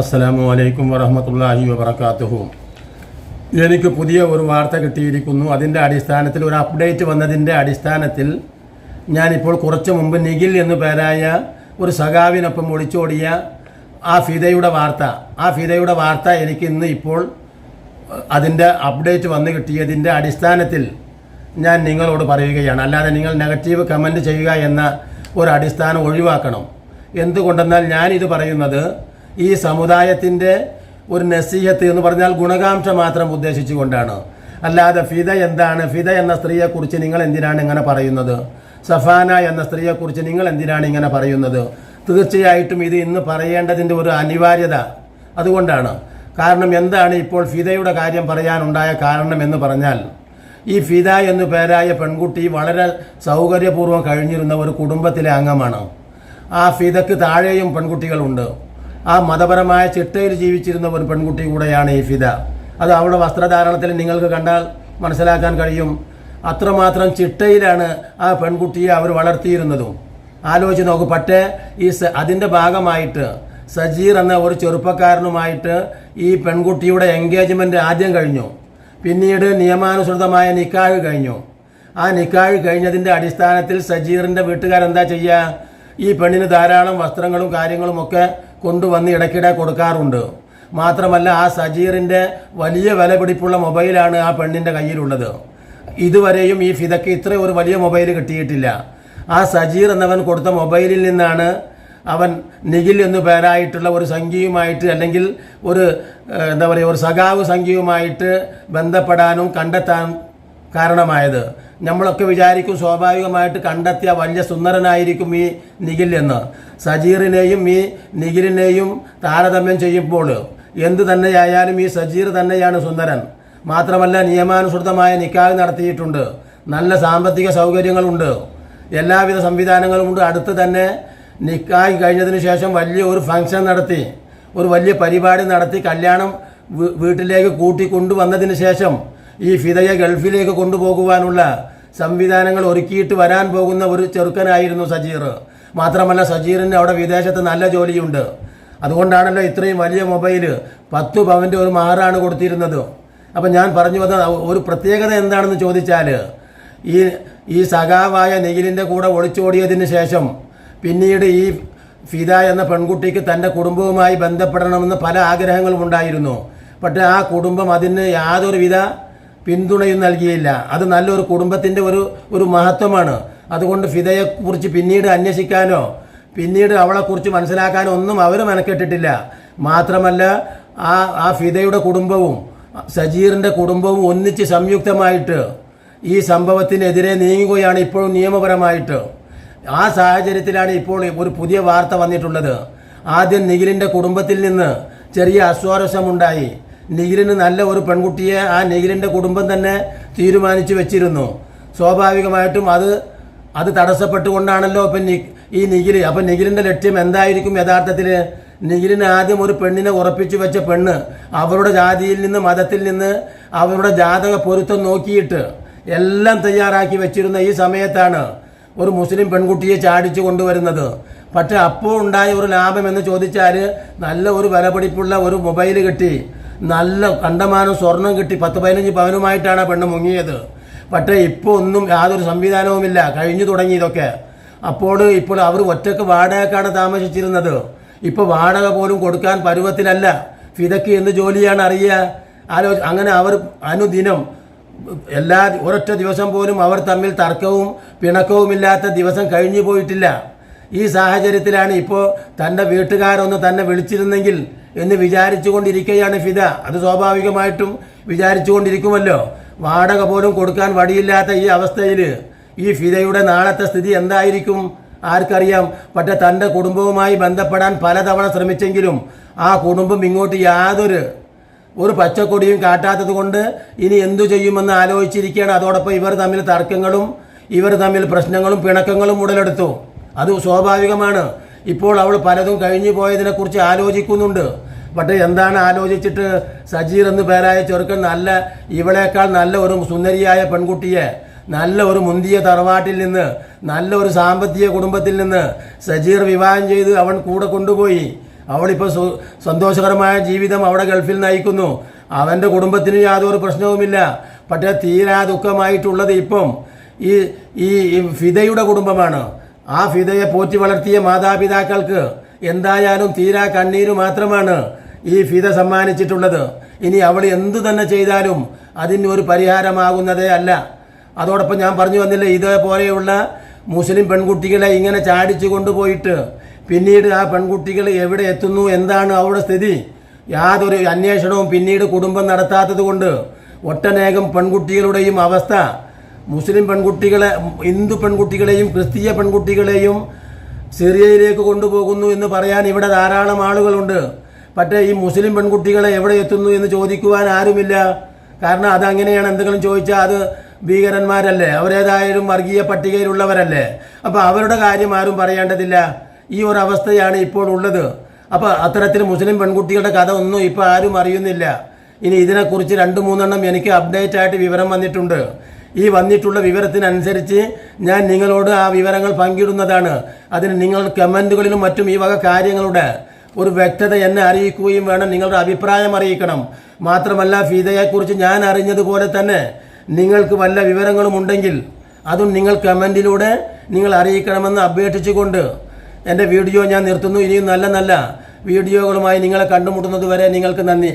അസ്സലാമു അലൈക്കും വറഹമത്തല്ലാഹി വബർക്കാത്തുഹു എനിക്ക് പുതിയ ഒരു വാർത്ത കിട്ടിയിരിക്കുന്നു. അതിന്റെ അടിസ്ഥാനത്തിൽ ഒരു അപ്ഡേറ്റ് വന്നതിന്റെ അടിസ്ഥാനത്തിൽ ഞാനിപ്പോൾ കുറച്ച് മുമ്പ് നിഖിൽ എന്നു പേരായ ഒരു സഖാവിനൊപ്പം ഒളിച്ചോടിയ ആ ഫിതയുടെ വാർത്ത. ആ ഫിതയുടെ വാർത്ത എനിക്ക് ഇന്ന് ഇപ്പോൾ അതിന്റെ അപ്ഡേറ്റ് വന്നു കിട്ടിയതിന്റെ അടിസ്ഥാനത്തിൽ ഞാൻ നിങ്ങളോട് പറയുകയാണ്. അല്ലാതെ നിങ്ങൾ നെഗറ്റീവ് കമന്റ് ചെയ്യുക എന്ന ഒരു അടിസ്ഥാനം ഒഴിവാക്കണം. എന്തുകൊണ്ടെന്നാൽ ഞാനിത് പറയുന്നത് ഈ സമുദായത്തിന്റെ ഒരു നസീഹത്ത് എന്ന് പറഞ്ഞാൽ ഗുണകാംക്ഷ മാത്രം ഉദ്ദേശിച്ചുകൊണ്ടാണ്. അല്ലാതെ ഫിദ എന്താണ്? ഫിദ എന്ന സ്ത്രീയെക്കുറിച്ച് നിങ്ങൾ എന്തിനാണ് ഇങ്ങനെ പറയുന്നത്? സഫാന എന്ന സ്ത്രീയെക്കുറിച്ച് നിങ്ങൾ എന്തിനാണ് ഇങ്ങനെ പറയുന്നത്? തീർച്ചയായിട്ടും ഇത് ഇന്ന് പറയേണ്ടതിന്റെ ഒരു അനിവാര്യത അതുകൊണ്ടാണ്. കാരണം എന്താണ് ഇപ്പോൾ ഫിദയുടെ കാര്യം പറയാനുണ്ടായ കാരണം എന്ന് പറഞ്ഞാൽ ഈ ഫിദ എന്നു പേരായ പെൺകുട്ടി വളരെ സൗകര്യപൂർവം കഴിഞ്ഞിരുന്ന ഒരു കുടുംബത്തിലെ അംഗമാണ്. ആ ഫിദക്ക് താഴെയും പെൺകുട്ടികളുണ്ട്. ആ മതപരമായ ചിട്ടയിൽ ജീവിച്ചിരുന്ന ഒരു പെൺകുട്ടി കൂടെയാണ് ഈ ഫിദ. അത് അവളുടെ വസ്ത്രധാരണത്തിൽ നിങ്ങൾക്ക് കണ്ടാൽ മനസ്സിലാക്കാൻ കഴിയും. അത്രമാത്രം ചിട്ടയിലാണ് ആ പെൺകുട്ടിയെ അവർ വളർത്തിയിരുന്നതും. ആലോചിച്ച് നോക്കും പക്ഷേ ഈ അതിന്റെ ഭാഗമായിട്ട് സജീർ എന്ന ഒരു ചെറുപ്പക്കാരനുമായിട്ട് ഈ പെൺകുട്ടിയുടെ എൻഗേജ്മെന്റ് ആദ്യം കഴിഞ്ഞു. പിന്നീട് നിയമാനുസൃതമായ നിക്കാഴ് കഴിഞ്ഞു. ആ നിക്കാഴ് കഴിഞ്ഞതിന്റെ അടിസ്ഥാനത്തിൽ സജീറിന്റെ വീട്ടുകാരെന്താ ചെയ്യുക ഈ പെണ്ണിന് ധാരാളം വസ്ത്രങ്ങളും കാര്യങ്ങളും ഒക്കെ കൊണ്ടുവന്ന് ഇടയ്ക്കിടെ കൊടുക്കാറുണ്ട്. മാത്രമല്ല ആ സജീറിന്റെ വലിയ വില പിടിപ്പുള്ള മൊബൈലാണ് ആ പെണ്ണിന്റെ കയ്യിലുള്ളത്. ഇതുവരെയും ഈ ഫിതയ്ക്ക് ഇത്ര ഒരു വലിയ മൊബൈൽ കിട്ടിയിട്ടില്ല. ആ സജീർ എന്നവൻ കൊടുത്ത മൊബൈലിൽ നിന്നാണ് അവൻ നിഖിൽ എന്നു പേരായിട്ടുള്ള ഒരു സംഖ്യയുമായിട്ട് അല്ലെങ്കിൽ ഒരു എന്താ പറയുക ഒരു സഖാവ് സംഖ്യയുമായിട്ട് ബന്ധപ്പെടാനും കണ്ടെത്താനും കാരണമായത്. നമ്മളൊക്കെ വിചാരിക്കും സ്വാഭാവികമായിട്ട് കണ്ടെത്തിയ വലിയ സുന്ദരനായിരിക്കും ഈ നിഖിൽ എന്ന്. സജീറിനെയും ഈ നിഖിലിനെയും താരതമ്യം ചെയ്യുമ്പോൾ എന്ത് തന്നെയായാലും ഈ സജീർ തന്നെയാണ് സുന്ദരൻ. മാത്രമല്ല നിയമാനുസൃതമായ നിക്കാഹ് നടത്തിയിട്ടുണ്ട്. നല്ല സാമ്പത്തിക സൗകര്യങ്ങളുണ്ട്. എല്ലാവിധ സംവിധാനങ്ങളുമുണ്ട് അടുത്ത് തന്നെ നിക്കാഹ് കഴിഞ്ഞതിന് ശേഷം വലിയ ഒരു ഫംഗ്ഷൻ നടത്തി. ഒരു വലിയ പരിപാടി നടത്തി കല്യാണം വീട്ടിലേക്ക് കൂട്ടിക്കൊണ്ടുവന്നതിന് ശേഷം ഈ ഫിദയെ ഗൾഫിലേക്ക് കൊണ്ടുപോകുവാനുള്ള സംവിധാനങ്ങൾ ഒരുക്കിയിട്ട് വരാൻ പോകുന്ന ഒരു ചെറുക്കനായിരുന്നു സജീർ. മാത്രമല്ല സജീറിന് അവിടെ വിദേശത്ത് നല്ല ജോലിയുണ്ട്. അതുകൊണ്ടാണല്ലോ ഇത്രയും വലിയ മൊബൈൽ പത്ത് പവന്റെ ഒരു മാറാണ് കൊടുത്തിരുന്നത്. അപ്പം ഞാൻ പറഞ്ഞു വന്ന ഒരു പ്രത്യേകത എന്താണെന്ന് ചോദിച്ചാൽ ഈ ഈ സഖാവായ നെഗിലിന്റെ കൂടെ ഒളിച്ചോടിയതിന് ശേഷം പിന്നീട് ഈ ഫിദ എന്ന പെൺകുട്ടിക്ക് തന്റെ കുടുംബവുമായി ബന്ധപ്പെടണമെന്ന് പല ആഗ്രഹങ്ങളും ഉണ്ടായിരുന്നു. പക്ഷേ ആ കുടുംബം അതിന് യാതൊരുവിധ പിന്തുണയും നൽകിയില്ല. അത് നല്ലൊരു കുടുംബത്തിന്റെ ഒരു ഒരു മഹത്വമാണ്. അതുകൊണ്ട് ഫിദയെക്കുറിച്ച് പിന്നീട് അന്വേഷിക്കാനോ പിന്നീട് അവളെക്കുറിച്ച് മനസ്സിലാക്കാനോ ഒന്നും അവർ മെനക്കെട്ടിട്ടില്ല. മാത്രമല്ല ആ ആ ഫിദയുടെ കുടുംബവും സജീറിന്റെ കുടുംബവും ഒന്നിച്ച് സംയുക്തമായിട്ട് ഈ സംഭവത്തിനെതിരെ നീങ്ങുകയാണ് ഇപ്പോഴും നിയമപരമായിട്ട്. ആ സാഹചര്യത്തിലാണ് ഇപ്പോൾ ഒരു പുതിയ വാർത്ത വന്നിട്ടുള്ളത്. ആദ്യം നിഖിലിന്റെ കുടുംബത്തിൽ നിന്ന് ചെറിയ അസ്വാരസ്യമുണ്ടായി. നിഖിലിന് നല്ല ഒരു പെൺകുട്ടിയെ ആ നിഖിലിന്റെ കുടുംബം തന്നെ തീരുമാനിച്ചു വെച്ചിരുന്നു. സ്വാഭാവികമായിട്ടും അത് അത് തടസ്സപ്പെട്ടുകൊണ്ടാണല്ലോ ഇപ്പം ഈ നിഖിൽ അപ്പം നിഖിലിന്റെ ലക്ഷ്യം എന്തായിരിക്കും യഥാർത്ഥത്തിൽ? നിഖിലിന് ആദ്യം ഒരു പെണ്ണിനെ ഉറപ്പിച്ചു വെച്ച പെണ്ണ് അവരുടെ ജാതിയിൽ നിന്ന് മതത്തിൽ നിന്ന് അവരുടെ ജാതക പൊരുത്തം നോക്കിയിട്ട് എല്ലാം തയ്യാറാക്കി വെച്ചിരുന്ന ഈ സമയത്താണ് ഒരു മുസ്ലിം പെൺകുട്ടിയെ ചാടിച്ചു കൊണ്ടുവരുന്നത്. പക്ഷെ അപ്പോൾ ഉണ്ടായ ഒരു ലാഭം എന്ന് ചോദിച്ചാൽ നല്ല ഒരു വിലപിടിപ്പുള്ള ഒരു മൊബൈൽ കിട്ടി. നല്ല കണ്ടമാനം സ്വർണം കിട്ടി പത്ത് പതിനഞ്ച് പവനുമായിട്ടാണ് പെണ്ണ് മുങ്ങിയത്. പക്ഷേ ഇപ്പോൾ ഒന്നും യാതൊരു സംവിധാനവുമില്ല. കഴിഞ്ഞു തുടങ്ങി ഇതൊക്കെ. അപ്പോൾ ഇപ്പോൾ അവർ ഒറ്റയ്ക്ക് വാടകക്കാണ് താമസിച്ചിരുന്നത്. ഇപ്പോൾ വാടക പോലും കൊടുക്കാൻ പരുവത്തിലല്ല. ഫിതക്ക് എന്ത് ജോലിയാണ് അറിയുക? ആലോ അങ്ങനെ അവർ അനുദിനം എല്ലാ ഒരൊറ്റ ദിവസം പോലും അവർ തമ്മിൽ തർക്കവും പിണക്കവുമില്ലാത്ത ദിവസം കഴിഞ്ഞു പോയിട്ടില്ല. ഈ സാഹചര്യത്തിലാണ് ഇപ്പോൾ തന്റെ വീട്ടുകാരൊന്ന് തന്നെ വിളിച്ചിരുന്നെങ്കിൽ എന്ന് വിചാരിച്ചുകൊണ്ടിരിക്കുകയാണ് ഫിദ. അത് സ്വാഭാവികമായിട്ടും വിചാരിച്ചുകൊണ്ടിരിക്കുമല്ലോ. വാടക പോലും കൊടുക്കാൻ വടിയില്ലാത്ത ഈ അവസ്ഥയിൽ ഈ ഫിദയുടെ നാളത്തെ സ്ഥിതി എന്തായിരിക്കും? ആർക്കറിയാം. പക്ഷെ തന്റെ കുടുംബവുമായി ബന്ധപ്പെടാൻ പലതവണ ശ്രമിച്ചെങ്കിലും ആ കുടുംബം ഇങ്ങോട്ട് യാതൊരു ഒരു പച്ചക്കൊടിയും കാട്ടാത്തത് കൊണ്ട് ഇനി എന്തു ചെയ്യുമെന്ന് ആലോചിച്ചിരിക്കുകയാണ്. അതോടൊപ്പം ഇവർ തമ്മിൽ തർക്കങ്ങളും ഇവർ തമ്മിൽ പ്രശ്നങ്ങളും പിണക്കങ്ങളും ഉടലെടുത്തു. അത് സ്വാഭാവികമാണ്. ഇപ്പോൾ അവൾ പലതും കഴിഞ്ഞു പോയതിനെക്കുറിച്ച് ആലോചിക്കുന്നുണ്ട്. പക്ഷേ എന്താണ് ആലോചിച്ചിട്ട് സജീർ എന്ന് പേരായ ചെറുക്കൻ നല്ല ഇവളേക്കാൾ നല്ല ഒരു സുന്ദരിയായ പെൺകുട്ടിയെ നല്ല ഒരു മുന്തിയ തറവാട്ടിൽ നിന്ന് നല്ല ഒരു സാമ്പത്തിക കുടുംബത്തിൽ നിന്ന് സജീർ വിവാഹം ചെയ്ത് അവൻ കൂടെ കൊണ്ടുപോയി. അവളിപ്പോൾ സന്തോഷകരമായ ജീവിതം അവിടെ ഗൾഫിൽ നയിക്കുന്നു. അവന്റെ കുടുംബത്തിന് യാതൊരു പ്രശ്നവുമില്ല. പക്ഷേ തീരാ ദുഃഖമായിട്ടുള്ളത് ഇപ്പം ഈ ഈ ഫിദയുടെ കുടുംബമാണ്. ആ ഫിദയെ പോറ്റി വളർത്തിയ മാതാപിതാക്കൾക്ക് എന്തായാലും തീരാ കണ്ണീര് മാത്രമാണ് ഈ ഫിദ സമ്മാനിച്ചിട്ടുള്ളത്. ഇനി അവൾ എന്തു തന്നെ ചെയ്താലും അതിന് ഒരു പരിഹാരമാകുന്നതേ അല്ല. അതോടൊപ്പം ഞാൻ പറഞ്ഞു വന്നില്ല ഇതേപോലെയുള്ള മുസ്ലിം പെൺകുട്ടികളെ ഇങ്ങനെ ചാടിച്ചു കൊണ്ടുപോയിട്ട് പിന്നീട് ആ പെൺകുട്ടികൾ എവിടെ എത്തുന്നു എന്താണ് അവരുടെ സ്ഥിതി? യാതൊരു അന്വേഷണവും പിന്നീട് കുടുംബം നടത്താത്തത് കൊണ്ട് ഒട്ടനേകം പെൺകുട്ടികളുടെയും അവസ്ഥ മുസ്ലിം പെൺകുട്ടികളെ ഹിന്ദു പെൺകുട്ടികളെയും ക്രിസ്തീയ പെൺകുട്ടികളെയും സിറിയയിലേക്ക് കൊണ്ടുപോകുന്നു എന്ന് പറയാൻ ഇവിടെ ധാരാളം ആളുകളുണ്ട്. പക്ഷേ ഈ മുസ്ലിം പെൺകുട്ടികളെ എവിടെ എത്തുന്നു എന്ന് ചോദിക്കുവാൻ ആരുമില്ല. കാരണം അതങ്ങനെയാണ് എന്തെങ്കിലും ചോദിച്ചാൽ അത് ഭീകരന്മാരല്ലേ? അവരേതായാലും വർഗീയ പട്ടികയിലുള്ളവരല്ലേ? അപ്പോൾ അവരുടെ കാര്യം ആരും പറയേണ്ടതില്ല. ഈ ഒരു അവസ്ഥയാണ് ഇപ്പോൾ ഉള്ളത്. അപ്പോൾ അത്തരത്തിൽ മുസ്ലിം പെൺകുട്ടികളുടെ കഥ ഒന്നും ഇപ്പോൾ ആരും അറിയുന്നില്ല. ഇനി ഇതിനെക്കുറിച്ച് രണ്ട് മൂന്നെണ്ണം എനിക്ക് അപ്ഡേറ്റ് ആയിട്ട് വിവരം വന്നിട്ടുണ്ട്. ഈ വന്നിട്ടുള്ള വിവരത്തിനനുസരിച്ച് ഞാൻ നിങ്ങളോട് ആ വിവരങ്ങൾ പങ്കിടുന്നതാണ്. അതിന് നിങ്ങൾ കമന്റുകളിലും മറ്റും ഈ വക കാര്യങ്ങളുടെ ഒരു വ്യക്തത എന്നെ അറിയിക്കുകയും വേണം നിങ്ങളുടെ അഭിപ്രായം അറിയിക്കണം. മാത്രമല്ല ഫീതയെക്കുറിച്ച് ഞാൻ അറിഞ്ഞതുപോലെ തന്നെ നിങ്ങൾക്ക് വല്ല വിവരങ്ങളും ഉണ്ടെങ്കിൽ അതും നിങ്ങൾ കമന്റിലൂടെ നിങ്ങൾ അറിയിക്കണമെന്ന് അഭ്യർത്ഥിച്ചുകൊണ്ട് എന്റെ വീഡിയോ ഞാൻ നിർത്തുന്നു. ഇനിയും നല്ല നല്ല വീഡിയോകളുമായി നിങ്ങളെ കണ്ടുമുട്ടുന്നത് വരെ നിങ്ങൾക്ക് നന്ദി.